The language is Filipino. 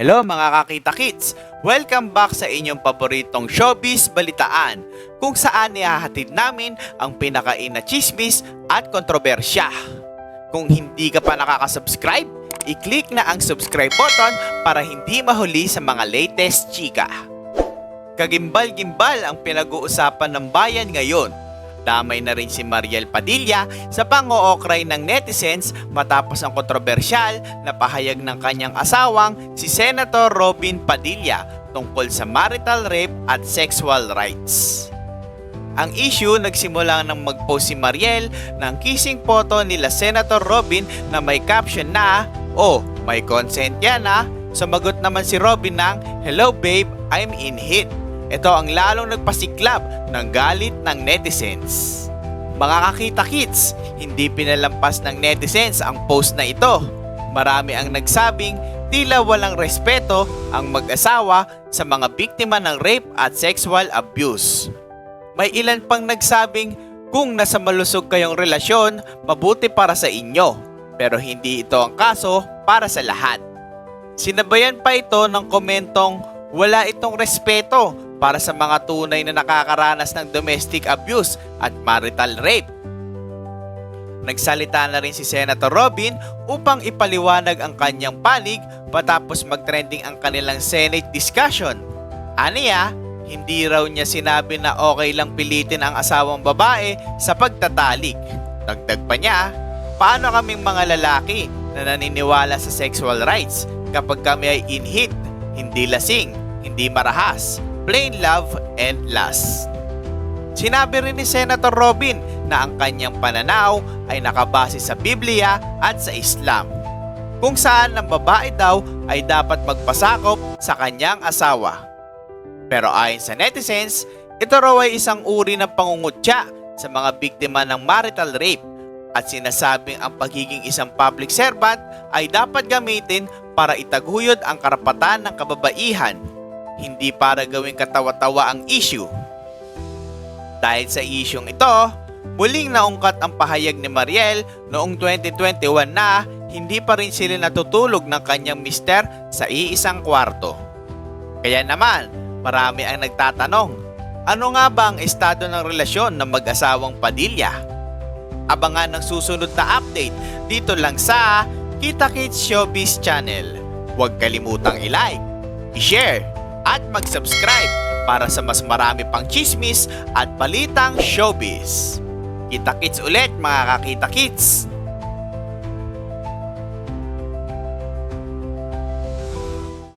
Hello mga kakita kids! Welcome back sa inyong paboritong showbiz balitaan kung saan ihahatid namin ang pinakain na chismis at kontrobersya. Kung hindi ka pa nakakasubscribe, i-click na ang subscribe button para hindi mahuli sa mga latest chika. Kagimbal-gimbal ang pinag-uusapan ng bayan ngayon. Damay na rin si Mariel Padilla sa pang-ookray ng netizens matapos ang kontrobersyal na pahayag ng kanyang asawang si Senator Robin Padilla tungkol sa marital rape at sexual rights. Ang issue nagsimula nang mag-post si Mariel ng kissing photo nila Senator Robin na may caption na, Oh, may consent yan ah. Sumagot naman si Robin ng, Hello babe, I'm in hit. Ito ang lalong nagpasiklab ng galit ng netizens. Mga kakita kids, hindi pinalampas ng netizens ang post na ito. Marami ang nagsabing tila walang respeto ang mag-asawa sa mga biktima ng rape at sexual abuse. May ilan pang nagsabing kung nasa malusog kayong relasyon, mabuti para sa inyo. Pero hindi ito ang kaso para sa lahat. Sinabayan pa ito ng komentong wala itong respeto para sa mga tunay na nakakaranas ng domestic abuse at marital rape. Nagsalita na rin si Senator Robin upang ipaliwanag ang kanyang panig matapos mag-trending ang kanilang Senate discussion. Aniya, hindi raw niya sinabi na okay lang pilitin ang asawang babae sa pagtatalik. Dagdag pa niya, paano kaming mga lalaki na naniniwala sa sexual rights kapag kami ay in hit, hindi lasing, hindi marahas, plain love and lust. Sinabi rin ni Senator Robin na ang kanyang pananaw ay nakabase sa Biblia at sa Islam, kung saan ang babae daw ay dapat magpasakop sa kanyang asawa. Pero ayon sa netizens, ito raw ay isang uri ng pangungutya sa mga biktima ng marital rape at sinasabing ang pagiging isang public servant ay dapat gamitin para itaguyod ang karapatan ng kababaihan, hindi para gawing katawa-tawa ang issue. Dahil sa isyong ito, muling naungkat ang pahayag ni Mariel noong 2021 na hindi pa rin sila natutulog ng kanyang mister sa iisang kwarto. Kaya naman, marami ang nagtatanong, ano nga ba ang estado ng relasyon ng mag-asawang Padilla? Abangan ang susunod na update dito lang sa Kita Kids Showbiz Channel. Huwag kalimutang i-like, i-share, at mag-subscribe para sa mas marami pang chismis at balitang showbiz. Kita Kids ulit mga kakita kids!